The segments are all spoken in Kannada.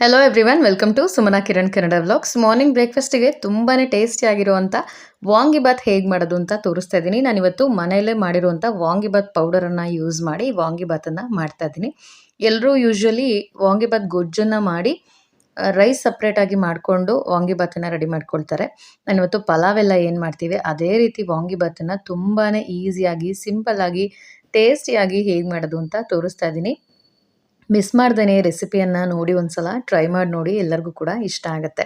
Hello everyone welcome to Sumana Kiran Kannada vlogs morning ಬ್ರೇಕ್ಫಾಸ್ಟಿಗೆ ತುಂಬಾ ಟೇಸ್ಟಿ ಆಗಿರುವಂಥ ವಾಂಗಿಬಾತ್ ಹೇಗೆ ಮಾಡೋದು ಅಂತ ತೋರಿಸ್ತಾ ಇದ್ದೀನಿ. ನಾನಿವತ್ತು ಮನೆಯಲ್ಲೇ ಮಾಡಿರುವಂಥ ವಾಂಗಿಬಾತ್ ಪೌಡರನ್ನು ಯೂಸ್ ಮಾಡಿ ವಾಂಗಿಬಾತನ್ನು ಮಾಡ್ತಾ ಇದ್ದೀನಿ. ಎಲ್ಲರೂ ಯೂಶ್ವಲಿ ವಾಂಗಿಬಾತ್ ಗೊಜ್ಜನ್ನು ಮಾಡಿ ರೈಸ್ ಸಪ್ರೇಟಾಗಿ ಮಾಡಿಕೊಂಡು ವಾಂಗಿಬಾತನ್ನು ರೆಡಿ ಮಾಡ್ಕೊಳ್ತಾರೆ. ನಾನಿವತ್ತು ಪಲಾವ್ ಎಲ್ಲ ಏನು ಮಾಡ್ತೀವಿ, ಅದೇ ರೀತಿ ವಾಂಗಿಬಾತನ್ನು ತುಂಬಾ ಈಸಿಯಾಗಿ ಸಿಂಪಲ್ಲಾಗಿ ಟೇಸ್ಟಿಯಾಗಿ ಹೇಗೆ ಮಾಡೋದು ಅಂತ ತೋರಿಸ್ತಾ ಇದ್ದೀನಿ. ಮಿಸ್ ಮಾಡ್ದೇ ರೆಸಿಪಿಯನ್ನು ನೋಡಿ ಒಂದ್ಸಲ. ಟ್ರೈ ಮಾಡಿ ನೋಡಿ, ಎಲ್ಲರಿಗೂ ಕೂಡ ಇಷ್ಟ ಆಗುತ್ತೆ.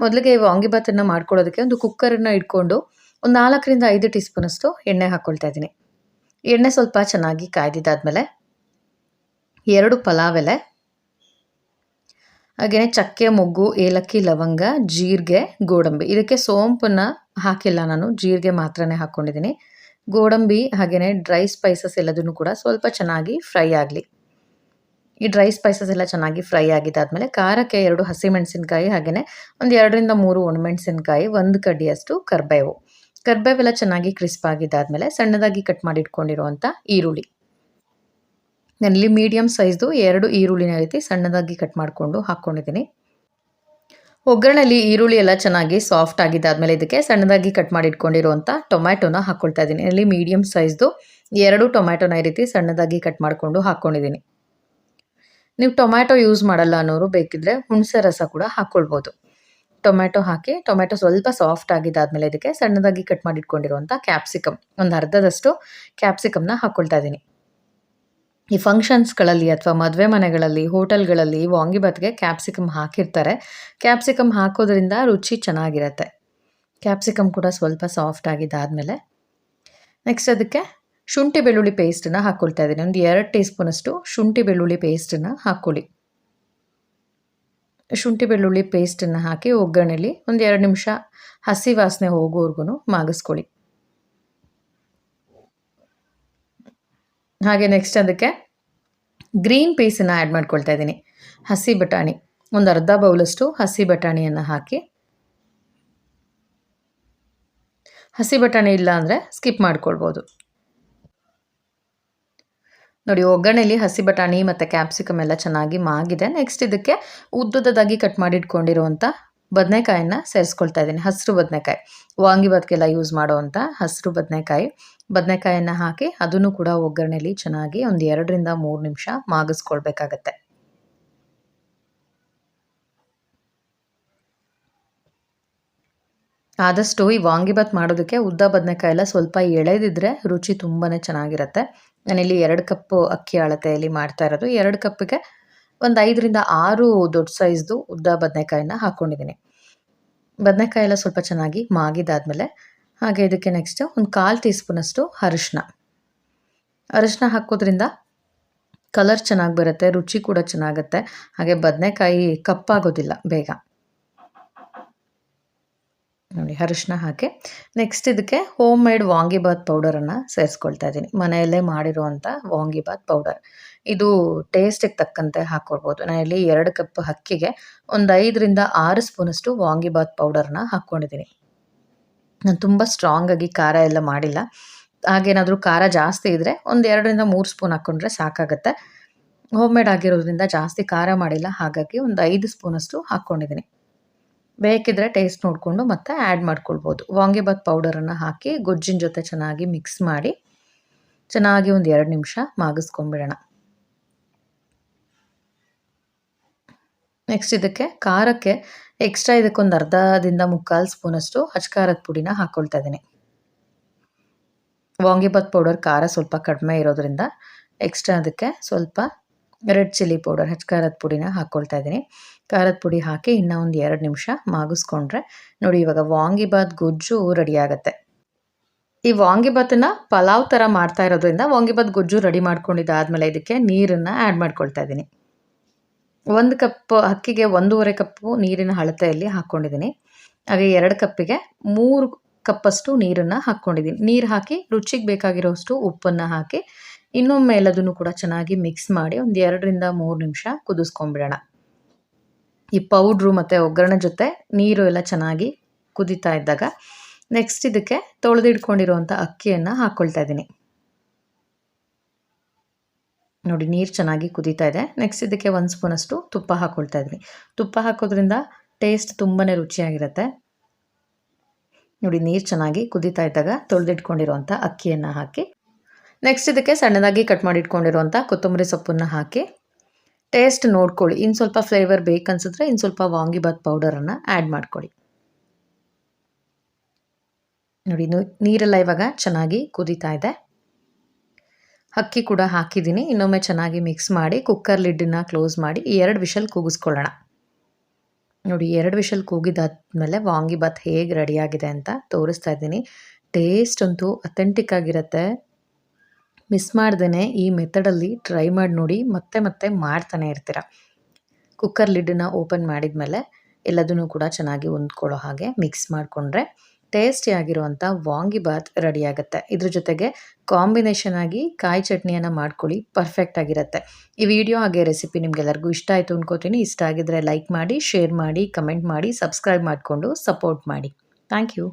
ಮೊದಲಿಗೆ ವಾಂಗಿಬಾತನ್ನು ಮಾಡ್ಕೊಳ್ಳೋದಕ್ಕೆ ಒಂದು ಕುಕ್ಕರನ್ನು ಇಟ್ಕೊಂಡು ಒಂದು ನಾಲ್ಕರಿಂದ ಐದು ಟೀ ಸ್ಪೂನಷ್ಟು ಎಣ್ಣೆ ಹಾಕ್ಕೊಳ್ತಾ ಇದ್ದೀನಿ. ಎಣ್ಣೆ ಸ್ವಲ್ಪ ಚೆನ್ನಾಗಿ ಕಾಯ್ದಿದ್ದಾದಮೇಲೆ ಎರಡು ಪಲಾವ್ ಎಲೆ ಹಾಗೆಯೇ ಚಕ್ಕೆ, ಮೊಗ್ಗು, ಏಲಕ್ಕಿ, ಲವಂಗ, ಜೀರಿಗೆ, ಗೋಡಂಬಿ. ಇದಕ್ಕೆ ಸೋಂಪನ್ನು ಹಾಕಿಲ್ಲ ನಾನು. ಜೀರಿಗೆ ಮಾತ್ರನೇ ಹಾಕ್ಕೊಂಡಿದ್ದೀನಿ ಗೋಡಂಬಿ ಹಾಗೆಯೇ ಡ್ರೈ ಸ್ಪೈಸಸ್ ಎಲ್ಲದನ್ನು ಕೂಡ ಸ್ವಲ್ಪ ಚೆನ್ನಾಗಿ ಫ್ರೈ ಆಗಲಿ. ಈ ಡ್ರೈ ಸ್ಪೈಸಸ್ ಎಲ್ಲ ಚೆನ್ನಾಗಿ ಫ್ರೈ ಆಗಿದ್ದಾದಮೇಲೆ ಖಾರಕ್ಕೆ ಎರಡು ಹಸಿಮೆಣಸಿನ್ಕಾಯಿ ಹಾಗೆಯೇ ಒಂದು ಎರಡರಿಂದ ಮೂರು ಒಣಮೆಣಸಿನ್ಕಾಯಿ ಒಂದು ಕಡ್ಡಿಯಷ್ಟು ಕರ್ಬೇವು. ಕರ್ಬೇವೆಲ್ಲ ಚೆನ್ನಾಗಿ ಕ್ರಿಸ್ಪ್ ಆಗಿದ್ದಾದಮೇಲೆ ಸಣ್ಣದಾಗಿ ಕಟ್ ಮಾಡಿ ಇಟ್ಕೊಂಡಿರುವಂಥ ಈರುಳ್ಳಿ. ನಾನಿಲ್ಲಿ ಮೀಡಿಯಮ್ ಸೈಜ್ದು ಎರಡು ಈರುಳ್ಳಿನ ರೀತಿ ಸಣ್ಣದಾಗಿ ಕಟ್ ಮಾಡಿಕೊಂಡು ಹಾಕ್ಕೊಂಡಿದ್ದೀನಿ. ಒಗ್ಗರಣೆಯಲ್ಲಿ ಈರುಳ್ಳಿ ಎಲ್ಲ ಚೆನ್ನಾಗಿ ಸಾಫ್ಟ್ ಆಗಿದ್ದಾದಮೇಲೆ ಇದಕ್ಕೆ ಸಣ್ಣದಾಗಿ ಕಟ್ ಮಾಡಿ ಇಟ್ಕೊಂಡಿರುವಂಥ ಟೊಮ್ಯಾಟೊನ ಹಾಕ್ಕೊಳ್ತಾ ಇದ್ದೀನಿ. ಇಲ್ಲಿ ಮೀಡಿಯಮ್ ಸೈಜ್ದು ಎರಡು ಟೊಮ್ಯಾಟೊನ ಈ ರೀತಿ ಸಣ್ಣದಾಗಿ ಕಟ್ ಮಾಡಿಕೊಂಡು ಹಾಕ್ಕೊಂಡಿದ್ದೀನಿ ನೀವು ಟೊಮ್ಯಾಟೊ ಯೂಸ್ ಮಾಡಲ್ಲ ಅನ್ನೋರು ಬೇಕಿದ್ರೆ ಹುಣಸೆ ರಸ ಕೂಡ ಹಾಕ್ಕೊಳ್ಬೋದು ಟೊಮ್ಯಾಟೊ ಹಾಕಿ, ಟೊಮ್ಯಾಟೊ ಸ್ವಲ್ಪ ಸಾಫ್ಟ್ ಆಗಿದ್ದಾದಮೇಲೆ ಇದಕ್ಕೆ ಸಣ್ಣದಾಗಿ ಕಟ್ ಮಾಡಿ ಇಟ್ಕೊಂಡಿರುವಂಥ ಕ್ಯಾಪ್ಸಿಕಮ್ ಒಂದು ಅರ್ಧದಷ್ಟು ಕ್ಯಾಪ್ಸಿಕಮ್ನ ಹಾಕ್ಕೊಳ್ತಾ ಇದ್ದೀನಿ. ಈ ಫಂಕ್ಷನ್ಸ್ಗಳಲ್ಲಿ ಅಥವಾ ಮದುವೆ ಮನೆಗಳಲ್ಲಿ ಹೋಟೆಲ್ಗಳಲ್ಲಿ ವಾಂಗಿಬಾತ್ಗೆ ಕ್ಯಾಪ್ಸಿಕಮ್ ಹಾಕಿರ್ತಾರೆ. ಕ್ಯಾಪ್ಸಿಕಮ್ ಹಾಕೋದ್ರಿಂದ ರುಚಿ ಚೆನ್ನಾಗಿರುತ್ತೆ. ಕ್ಯಾಪ್ಸಿಕಮ್ ಕೂಡ ಸ್ವಲ್ಪ ಸಾಫ್ಟ್ ಆಗಿದ್ದಾದಮೇಲೆ ನೆಕ್ಸ್ಟ್ ಅದಕ್ಕೆ ಶುಂಠಿ ಬೆಳ್ಳುಳ್ಳಿ ಪೇಸ್ಟನ್ನು ಹಾಕ್ಕೊಳ್ತಾ ಇದ್ದೀನಿ. ಒಂದು ಎರಡು ಟೀ ಸ್ಪೂನಷ್ಟು ಶುಂಠಿ ಬೆಳ್ಳುಳ್ಳಿ ಪೇಸ್ಟನ್ನು ಹಾಕ್ಕೊಳ್ಳಿ ಶುಂಠಿ ಬೆಳ್ಳುಳ್ಳಿ ಪೇಸ್ಟನ್ನು ಹಾಕಿ ಒಗ್ಗರಣೆಲಿ ಒಂದು ಎರಡು ನಿಮಿಷ ಹಸಿ ವಾಸನೆ ಹೋಗೋವರೆಗೂ ಮಾಗಿಸ್ಕೊಳ್ಳಿ. ಹಾಗೆ ನೆಕ್ಸ್ಟ್ ಅದಕ್ಕೆ ಗ್ರೀನ್ ಪೀಸನ್ನು ಆ್ಯಡ್ ಮಾಡ್ಕೊಳ್ತಾ ಇದ್ದೀನಿ. ಹಸಿ ಬಟಾಣಿ, ಒಂದು ಅರ್ಧ ಬೌಲಷ್ಟು ಹಸಿ ಬಟಾಣಿಯನ್ನು ಹಾಕಿ. ಹಸಿ ಬಟಾಣಿ ಇಲ್ಲ ಅಂದರೆ ಸ್ಕಿಪ್ ಮಾಡ್ಕೊಳ್ಬೋದು. ನೋಡಿ ಒಗ್ಗರಣೆಯಲ್ಲಿ ಹಸಿ ಬಟಾಣಿ ಮತ್ತು ಕ್ಯಾಪ್ಸಿಕಮ್ ಎಲ್ಲ ಚೆನ್ನಾಗಿ ಮಾಗಿದೆ. ನೆಕ್ಸ್ಟ್ ಇದಕ್ಕೆ ಉದ್ದದಾಗಿ ಕಟ್ ಮಾಡಿ ಇಟ್ಕೊಂಡಿರುವಂಥ ಬದನೆಕಾಯನ್ನು ಸೇರಿಸ್ಕೊಳ್ತಾ ಇದ್ದೀನಿ. ಹಸಿರು ಬದನೆಕಾಯಿ. ವಾಂಗಿಬಾತ್ಗೆಲ್ಲ ಯೂಸ್ ಮಾಡುವಂಥ ಹಸಿರು ಬದನೆಕಾಯಿ. ಬದನೆಕಾಯನ್ನು ಹಾಕಿ ಅದನ್ನು ಕೂಡ ಒಗ್ಗರಣೆಯಲ್ಲಿ ಚೆನ್ನಾಗಿ ಒಂದು ಎರಡರಿಂದ ಮೂರು ನಿಮಿಷ ಮಾಗಿಸ್ಕೊಳ್ಬೇಕಾಗತ್ತೆ. ಆದಷ್ಟು ಈ ವಾಂಗಿಬಾತ್ ಮಾಡೋದಕ್ಕೆ ಉದ್ದ ಬದನೆಕಾಯಿ ಎಲ್ಲ ಸ್ವಲ್ಪ ಎಳೆದಿದ್ರೆ ರುಚಿ ತುಂಬಾ ಚೆನ್ನಾಗಿರುತ್ತೆ. ನಾನಿಲ್ಲಿ ಎರಡು ಕಪ್ಪು ಅಕ್ಕಿ ಅಳತೆಯಲ್ಲಿ ಮಾಡ್ತಾ ಇರೋದು. ಎರಡು ಕಪ್ಪಿಗೆ ಒಂದು ಐದರಿಂದ ಆರು ದೊಡ್ಡ ಸೈಜ್ದು ಉದ್ದ ಬದನೆಕಾಯಿನ ಹಾಕ್ಕೊಂಡಿದ್ದೀನಿ ಬದನೆಕಾಯಿ ಎಲ್ಲ ಸ್ವಲ್ಪ ಚೆನ್ನಾಗಿ ಮಾಗಿದಾದ್ಮೇಲೆ ಹಾಗೆ ಇದಕ್ಕೆ ನೆಕ್ಸ್ಟ್ ಒಂದು ಕಾಲು ಟೀ ಸ್ಪೂನಷ್ಟು ಅರಿಶಿನ. ಅರಿಶಿನ ಹಾಕೋದ್ರಿಂದ ಕಲರ್ ಚೆನ್ನಾಗಿ ಬರುತ್ತೆ, ರುಚಿ ಕೂಡ ಚೆನ್ನಾಗುತ್ತೆ. ಹಾಗೆ ಬದನೆಕಾಯಿ ಕಪ್ಪಾಗೋದಿಲ್ಲ ಬೇಗ. ನೋಡಿ, ಅರಿಶಿನ ಹಾಕಿ. ನೆಕ್ಸ್ಟ್ ಇದಕ್ಕೆ ಹೋಮ್ ಮೇಡ್ ವಾಂಗಿಬಾತ್ ಪೌಡರನ್ನು ಸೇರಿಸ್ಕೊಳ್ತಾ ಇದ್ದೀನಿ. ಮನೆಯಲ್ಲೇ ಮಾಡಿರುವಂಥ ವಾಂಗಿಬಾತ್ ಪೌಡರ್ ಇದು ಟೇಸ್ಟಿಗೆ ತಕ್ಕಂತೆ ಹಾಕ್ಕೊಳ್ಬೋದು ಇಲ್ಲಿ ಎರಡು ಕಪ್ ಅಕ್ಕಿಗೆ ಒಂದು ಐದರಿಂದ ಆರು ಸ್ಪೂನಷ್ಟು ವಾಂಗಿಬಾತ್ ಪೌಡರ್ನ ಹಾಕ್ಕೊಂಡಿದ್ದೀನಿ ನಾನು ತುಂಬ ಸ್ಟ್ರಾಂಗಾಗಿ ಖಾರ ಎಲ್ಲ ಮಾಡಿಲ್ಲ. ಹಾಗೇನಾದರೂ ಖಾರ ಜಾಸ್ತಿ ಇದ್ದರೆ ಒಂದು ಎರಡರಿಂದ ಮೂರು ಸ್ಪೂನ್ ಹಾಕ್ಕೊಂಡ್ರೆ ಸಾಕಾಗುತ್ತೆ. ಹೋಮ್ ಮೇಡ್ ಆಗಿರೋದ್ರಿಂದ ಜಾಸ್ತಿ ಖಾರ ಮಾಡಿಲ್ಲ. ಹಾಗಾಗಿ ಒಂದು ಐದು ಸ್ಪೂನಷ್ಟು ಹಾಕ್ಕೊಂಡಿದ್ದೀನಿ ಬೇಕಿದ್ರೆ ಟೇಸ್ಟ್ ನೋಡಿಕೊಂಡು ಮತ್ತೆ ಆ್ಯಡ್ ಮಾಡ್ಕೊಳ್ಬೋದು. ವಾಂಗಿಬಾತ್ ಪೌಡರನ್ನು ಹಾಕಿ ಗೊಜ್ಜಿನ ಜೊತೆ ಚೆನ್ನಾಗಿ ಮಿಕ್ಸ್ ಮಾಡಿ ಚೆನ್ನಾಗಿ ಒಂದು ಎರಡು ನಿಮಿಷ ಮಾಗಿಸ್ಕೊಂಬಿಡೋಣ ನೆಕ್ಸ್ಟ್ ಇದಕ್ಕೆ ಖಾರಕ್ಕೆ ಎಕ್ಸ್ಟ್ರಾ ಇದಕ್ಕೊಂದು ಅರ್ಧದಿಂದ ಮುಕ್ಕಾಲು ಸ್ಪೂನಷ್ಟು ಹಚ್ಕಾರದ ಪುಡಿನ ಹಾಕ್ಕೊಳ್ತಾ ಇದ್ದೀನಿ. ವಾಂಗಿಬಾತ್ ಪೌಡರ್ ಖಾರ ಸ್ವಲ್ಪ ಕಡಿಮೆ ಇರೋದ್ರಿಂದ ಎಕ್ಸ್ಟ್ರಾ ಅದಕ್ಕೆ ಸ್ವಲ್ಪ ರೆಡ್ ಚಿಲ್ಲಿ ಪೌಡರ್ ಖಾರದ ಪುಡಿನ ಹಾಕ್ಕೊಳ್ತಾ ಇದ್ದೀನಿ. ಖಾರದ ಪುಡಿ ಹಾಕಿ ಇನ್ನೂ ಒಂದು ಎರಡು ನಿಮಿಷ ಮಾಗಿಸ್ಕೊಂಡ್ರೆ ನೋಡಿ ಇವಾಗ ವಾಂಗಿಬಾತ್ ಗೊಜ್ಜು ರೆಡಿ ಆಗುತ್ತೆ. ಈ ವಾಂಗಿಬಾತನ್ನು ಪಲಾವ್ ಥರ ಮಾಡ್ತಾ ಇರೋದ್ರಿಂದ ವಾಂಗಿಬಾತ್ ಗೊಜ್ಜು ರೆಡಿ ಮಾಡ್ಕೊಂಡಿದ್ದಾದಮೇಲೆ ಇದಕ್ಕೆ ನೀರನ್ನು ಆ್ಯಡ್ ಮಾಡ್ಕೊಳ್ತಾ ಇದ್ದೀನಿ. ಒಂದು ಕಪ್ ಅಕ್ಕಿಗೆ ಒಂದೂವರೆ ಕಪ್ಪು ನೀರಿನ ಅಳತೆಯಲ್ಲಿ ಹಾಕ್ಕೊಂಡಿದ್ದೀನಿ ಹಾಗೆ ಎರಡು ಕಪ್ಪಿಗೆ ಮೂರು ಕಪ್ಪಷ್ಟು ನೀರನ್ನು ಹಾಕ್ಕೊಂಡಿದ್ದೀನಿ ನೀರು ಹಾಕಿ ರುಚಿಗೆ ಬೇಕಾಗಿರೋಷ್ಟು ಉಪ್ಪನ್ನು ಹಾಕಿ ಇನ್ನೊಮ್ಮೆ ಎಲ್ಲದನ್ನು ಕೂಡ ಚೆನ್ನಾಗಿ ಮಿಕ್ಸ್ ಮಾಡಿ ಒಂದು ಎರಡರಿಂದ ಮೂರು ನಿಮಿಷ ಕುದಿಸ್ಕೊಂಡ್ಬಿಡೋಣ. ಈ ಪೌಡ್ರು ಮತ್ತು ಒಗ್ಗರಣೆ ಜೊತೆ ನೀರು ಎಲ್ಲ ಚೆನ್ನಾಗಿ ಕುದಿತಾ ಇದ್ದಾಗ ನೆಕ್ಸ್ಟ್ ಇದಕ್ಕೆ ತೊಳೆದಿಟ್ಕೊಂಡಿರುವಂಥ ಅಕ್ಕಿಯನ್ನು ಹಾಕ್ಕೊಳ್ತಾ ಇದ್ದೀನಿ. ನೋಡಿ ನೀರು ಚೆನ್ನಾಗಿ ಕುದೀತಾ ಇದೆ. ನೆಕ್ಸ್ಟ್ ಇದಕ್ಕೆ ಒಂದು ಸ್ಪೂನಷ್ಟು ತುಪ್ಪ ಹಾಕ್ಕೊಳ್ತಾ ಇದ್ದೀನಿ. ತುಪ್ಪ ಹಾಕೋದ್ರಿಂದ ಟೇಸ್ಟ್ ತುಂಬಾ ರುಚಿಯಾಗಿರುತ್ತೆ. ನೋಡಿ ನೀರು ಚೆನ್ನಾಗಿ ಕುದೀತಾ ಇದ್ದಾಗ ತೊಳೆದಿಟ್ಕೊಂಡಿರುವಂಥ ಅಕ್ಕಿಯನ್ನು ಹಾಕಿ ನೆಕ್ಸ್ಟ್ ಇದಕ್ಕೆ ಸಣ್ಣದಾಗಿ ಕಟ್ ಮಾಡಿ ಇಟ್ಕೊಂಡಿರುವಂಥ ಕೊತ್ತಂಬರಿ ಸೊಪ್ಪನ್ನು ಹಾಕಿ ಟೇಸ್ಟ್ ನೋಡ್ಕೊಳ್ಳಿ. ಇನ್ನು ಸ್ವಲ್ಪ ಫ್ಲೇವರ್ ಬೇಕನ್ಸಿದ್ರೆ ಇನ್ನು ಸ್ವಲ್ಪ ವಾಂಗಿಬಾತ್ ಪೌಡರನ್ನು ಆ್ಯಡ್ ಮಾಡ್ಕೊಳ್ಳಿ. ನೋಡಿ ನೀರೆಲ್ಲ ಇವಾಗ ಚೆನ್ನಾಗಿ ಕುದೀತಾ ಇದೆ. ಅಕ್ಕಿ ಕೂಡ ಹಾಕಿದ್ದೀನಿ. ಇನ್ನೊಮ್ಮೆ ಚೆನ್ನಾಗಿ ಮಿಕ್ಸ್ ಮಾಡಿ ಕುಕ್ಕರ್ ಲಿಡ್ಡನ್ನು ಕ್ಲೋಸ್ ಮಾಡಿ ಎರಡು ವಿಷಲ್ ಕೂಗಿಸ್ಕೊಳ್ಳೋಣ. ನೋಡಿ ಎರಡು ವಿಷಲ್ ಕೂಗಿದಾದ್ಮೇಲೆ ವಾಂಗಿಬಾತ್ ಹೇಗೆ ರೆಡಿಯಾಗಿದೆ ಅಂತ ತೋರಿಸ್ತಾ ಇದ್ದೀನಿ. ಟೇಸ್ಟ್ ಅಂತೂ ಅಥೆಂಟಿಕ್ ಆಗಿರುತ್ತೆ. ಮಿಸ್ ಮಾಡ್ದೇ ಈ ಮೆಥಡಲ್ಲಿ ಟ್ರೈ ಮಾಡಿ ನೋಡಿ, ಮತ್ತೆ ಮತ್ತೆ ಮಾಡ್ತಾನೆ ಇರ್ತೀರ. ಕುಕ್ಕರ್ ಲಿಡ್ಡನ್ನ ಓಪನ್ ಮಾಡಿದ ಮೇಲೆ ಎಲ್ಲದನ್ನು ಕೂಡ ಚೆನ್ನಾಗಿ ಹೊಂದ್ಕೊಳ್ಳೋ ಹಾಗೆ ಮಿಕ್ಸ್ ಮಾಡಿಕೊಂಡ್ರೆ ಟೇಸ್ಟಿಯಾಗಿರುವಂಥ ವಾಂಗಿಬಾತ್ ರೆಡಿ ಆಗುತ್ತೆ. ಇದ್ರ ಜೊತೆಗೆ ಕಾಂಬಿನೇಷನ್ ಆಗಿ ಕಾಯಿ ಚಟ್ನಿಯನ್ನು ಮಾಡ್ಕೊಳ್ಳಿ ಪರ್ಫೆಕ್ಟ್ ಆಗಿರುತ್ತೆ. ಈ ವಿಡಿಯೋ ಹಾಗೆ ರೆಸಿಪಿ ನಿಮಗೆಲ್ಲರಿಗೂ ಇಷ್ಟ ಆಯಿತು ಅನ್ಕೋತೀನಿ. ಇಷ್ಟ ಆಗಿದ್ರೆ ಲೈಕ್ ಮಾಡಿ ಶೇರ್ ಮಾಡಿ ಕಮೆಂಟ್ ಮಾಡಿ ಸಬ್ಸ್ಕ್ರೈಬ್ ಮಾಡಿಕೊಂಡು ಸಪೋರ್ಟ್ ಮಾಡಿ. Thank you